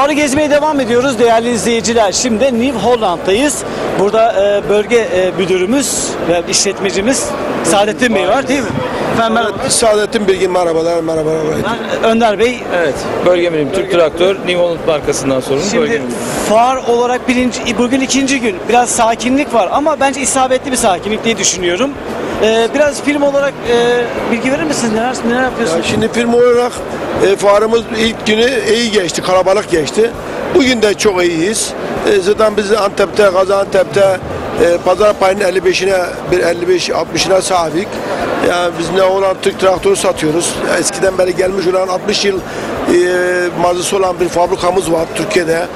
Fuarı gezmeye devam ediyoruz değerli izleyiciler. Şimdi New Holland'dayız. Burada e, bölge e, müdürümüz ve işletmecimiz Saadettin Bey var değil mi? Efendim merhaba. Saadettin Bilgin merhabalar merhabalar. Ben Önder Bey. Evet, bölge müdürüm Türk Traktör, New Holland markasından sorumlu bölge Şimdi müdürüm. fuar olarak birinci, bugün ikinci gün. Biraz sakinlik var ama bence isabetli bir sakinlik diye düşünüyorum. E, biraz film olarak e, bilgi verir misiniz? Neler, neler Ya yapıyorsunuz? şimdi film olarak e, fuarımız ilk günü iyi geçti, kalabalık geçti. Bugün de çok iyiyiz. E, zaten biz Antep'te, Gaziantep'te e, pazar payının 55'ine, bir 55-60'ına sahibik. Yani biz ne olan Türk traktörü satıyoruz. Eskiden beri gelmiş olan 60 yıl e, mazisi olan bir fabrikamız var Türkiye'de.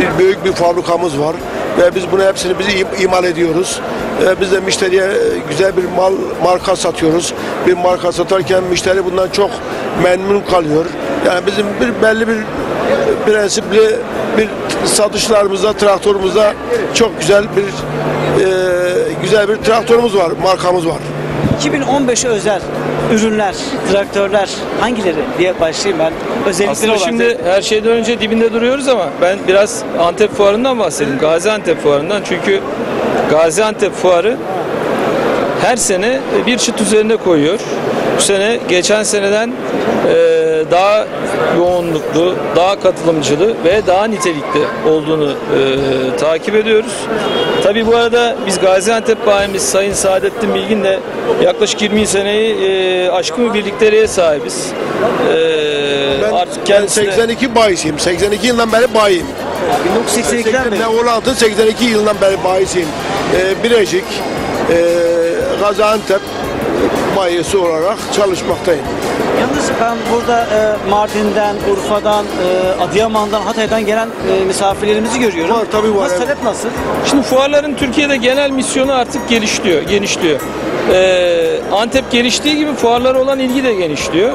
Bir büyük bir fabrikamız var ve biz bunu hepsini biz im- imal ediyoruz. E, biz de müşteriye e, güzel bir mal marka satıyoruz. Bir marka satarken müşteri bundan çok memnun kalıyor. Yani bizim bir belli bir prensipli bir satışlarımızda, traktörümüzde çok güzel bir e, güzel bir traktörümüz var, markamız var. 2015'e özel ürünler, traktörler hangileri diye başlayayım ben. Özellikleri Aslında olan. şimdi her şeyden önce dibinde duruyoruz ama ben biraz Antep fuarından bahsedeyim. Gaziantep fuarından çünkü Gaziantep fuarı her sene bir çıt üzerine koyuyor. Bu sene geçen seneden e, daha yoğunluklu, daha katılımcılı ve daha nitelikli olduğunu e, takip ediyoruz. Tabii bu arada biz Gaziantep bayimiz Sayın Saadettin Bilgin de yaklaşık 20 seneyi e, aşkın bir birlikteliğe sahibiz. E, Ben, artık ben kendisine 82 bayisiyim. 82 yıldan beri bayim. 1982'den beri. Ne Hollanda 82 yılından beri bayisiyim. Ee, Birecik, e, Gaziantep bayisi olarak çalışmaktayım. Yalnız ben burada e, Mardin'den, Urfa'dan, e, Adıyaman'dan, Hatay'dan gelen e, misafirlerimizi görüyorum. Var, tabii var, Nasıl evet. talep nasıl? Şimdi fuarların Türkiye'de genel misyonu artık gelişliyor, genişliyor. Ee, Antep geliştiği gibi fuarlara olan ilgi de genişliyor.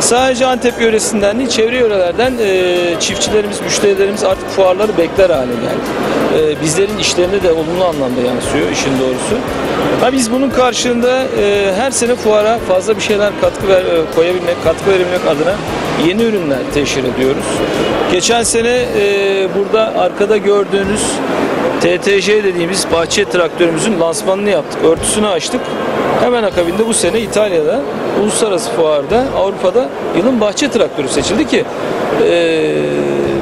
Sadece Antep yöresinden değil, çevre yörelerden e, çiftçilerimiz, müşterilerimiz artık fuarları bekler hale geldi. Ee, bizlerin işlerine de olumlu anlamda yansıyor işin doğrusu. Ha biz bunun karşılığında e, her sene fuara fazla bir şeyler katkı ver, e, koyabilmek, katkı verebilmek adına yeni ürünler teşhir ediyoruz. Geçen sene e, burada arkada gördüğünüz TTJ dediğimiz bahçe traktörümüzün lansmanını yaptık. Örtüsünü açtık. Hemen akabinde bu sene İtalya'da uluslararası fuarda Avrupa'da yılın bahçe traktörü seçildi ki eee,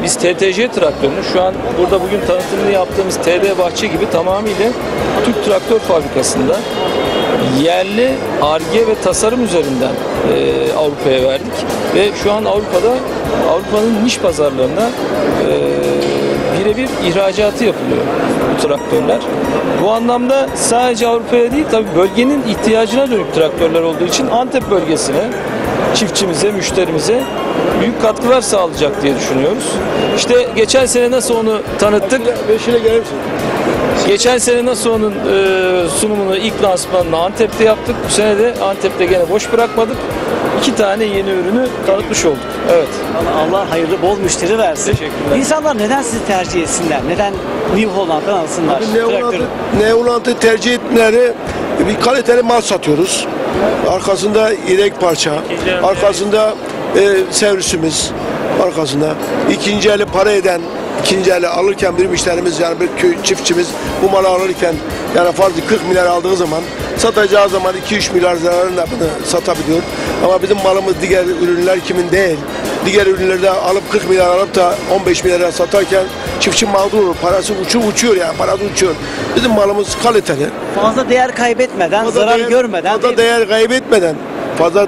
biz TTJ traktörünü şu an burada bugün tanıtımını yaptığımız TD Bahçe gibi tamamıyla Türk Traktör Fabrikası'nda yerli arge ve tasarım üzerinden eee, Avrupa'ya verdik ve şu an Avrupa'da Avrupa'nın niş pazarlarına eee birebir ihracatı yapılıyor bu traktörler. Bu anlamda sadece Avrupa'ya değil tabii bölgenin ihtiyacına dönük traktörler olduğu için Antep bölgesine, çiftçimize, müşterimize büyük katkılar sağlayacak diye düşünüyoruz. İşte geçen sene nasıl onu tanıttık? Beşine gelir misin? Geçen sene nasıl onun e, sunumunu ilk lansmanını Antep'te yaptık. Bu sene de Antep'te gene boş bırakmadık. İki tane yeni ürünü tanıtmış olduk. Evet. Allah, Allah hayırlı bol müşteri versin. Teşekkürler. İnsanlar neden sizi tercih etsinler? Neden New Holland'dan alsınlar? Neoland'ı tercih etmeleri bir kaliteli mal satıyoruz. Arkasında yedek parça, arkasında e, servisimiz, arkasında ikinci eli para eden, ikinci eli alırken bir müşterimiz yani bir köy çiftçimiz bu malı alırken yani farzı 40 milyar aldığı zaman satacağı zaman 2-3 milyar zararına bunu satabiliyor. Ama bizim malımız diğer ürünler kimin değil. Diğer ürünlerde alıp 40 milyar alıp da 15 milyara satarken çiftçi mağdur olur. Parası uçuyor, uçuyor yani parası uçuyor. Bizim malımız kaliteli. Fazla değer kaybetmeden, Fazla zarar değer- görmeden Fazla değer kaybetmeden, fazla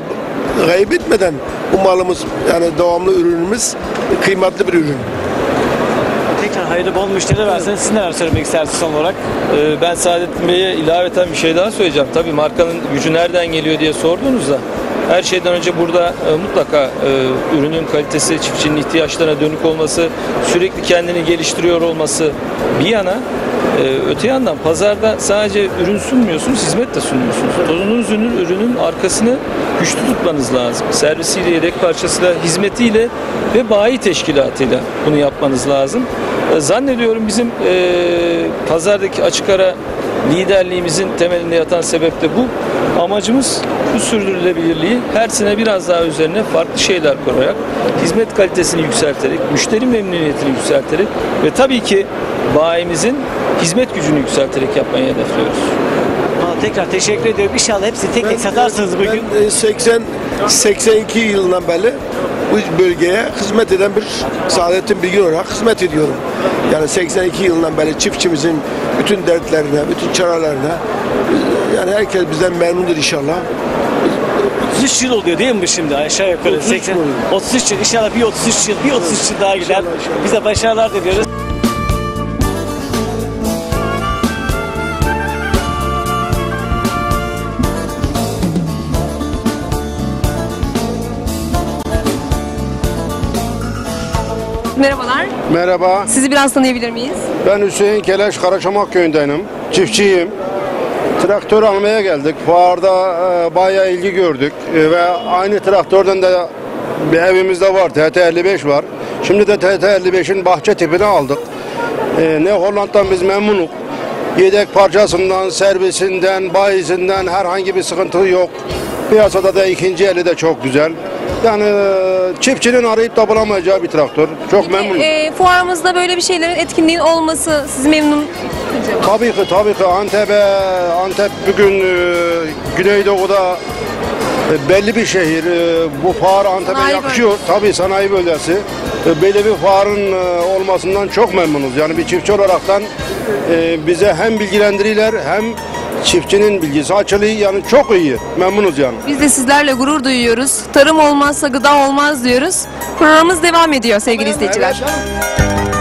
kaybetmeden bu malımız yani devamlı ürünümüz kıymetli bir ürün. tekrar hayırlı bol müşteri versin. Siz neler söylemek istersiniz son olarak? Ee, Ben Saadettin Bey'e ilaveten bir şey daha söyleyeceğim. Tabii markanın gücü nereden geliyor diye sordunuz da her şeyden önce burada e, mutlaka e, ürünün kalitesi, çiftçinin ihtiyaçlarına dönük olması, sürekli kendini geliştiriyor olması bir yana e, öte yandan pazarda sadece ürün sunmuyorsunuz, hizmet de sunuyorsunuz. Tozunuz ürünün, arkasını güçlü tutmanız lazım. Servisiyle, yedek parçasıyla, hizmetiyle ve bayi teşkilatıyla bunu yapmanız lazım. E, Zannediyorum bizim e, pazardaki açık ara liderliğimizin temelinde yatan sebep de bu. Amacımız bu sürdürülebilirliği her sene biraz daha üzerine farklı şeyler koyarak, hizmet kalitesini yükselterek, müşteri memnuniyetini yükselterek ve tabii ki bayimizin hizmet gücünü yükselterek yapmayı hedefliyoruz. Aa, tekrar teşekkür ediyorum. İnşallah hepsini tek tek satarsınız bugün. Ben e, 80 82 yılından beri bu bölgeye hizmet eden bir Saadettin Bilgin olarak hizmet ediyorum. Yani 82 yılından beri çiftçimizin bütün dertlerine, bütün çaralarına e, yani herkes bizden memnundur inşallah. 33 yıl oluyor değil mi bu şimdi aşağı yukarı? 33 80, oluyor. 33 yıl inşallah bir 33 yıl bir 33 yıl daha gider. Bize başarılar diliyoruz. Merhabalar. Merhaba, Sizi biraz tanıyabilir miyiz? ben Hüseyin Keleş Karaçamak köyündenim. Çiftçiyim. Traktör almaya geldik. Fuarda e, bayağı ilgi gördük. E, ve aynı traktörden de bir evimizde var. TT55 var. Şimdi de TT55'in bahçe tipini aldık. E, ne Hollanda'dan biz memnunuk. Yedek parçasından, servisinden, bayisinden herhangi bir sıkıntı yok. Piyasada da ikinci eli de çok güzel. Yani e, çiftçinin arayıp da bulamayacağı bir traktör. Çok memnunum. Ee, fuarımızda böyle bir şeylerin etkinliğin olması sizi memnun. Tabii ki tabii ki Antep'e Antep bugün e, Güneydoğu'da e, belli bir şehir. E, bu fuar Antep'e Sanayi yakışıyor. Tabii sanayi bölgesi. E, belli bir fuarın e, olmasından çok memnunuz. Yani bir çiftçi olaraktan e, bize hem bilgilendiriler hem çiftçinin bilgisi açılıyor. Yani çok iyi. Memnunuz yani. Biz de sizlerle gurur duyuyoruz. Tarım olmazsa gıda olmaz diyoruz. Programımız devam ediyor sevgili izleyiciler. Evet, canım.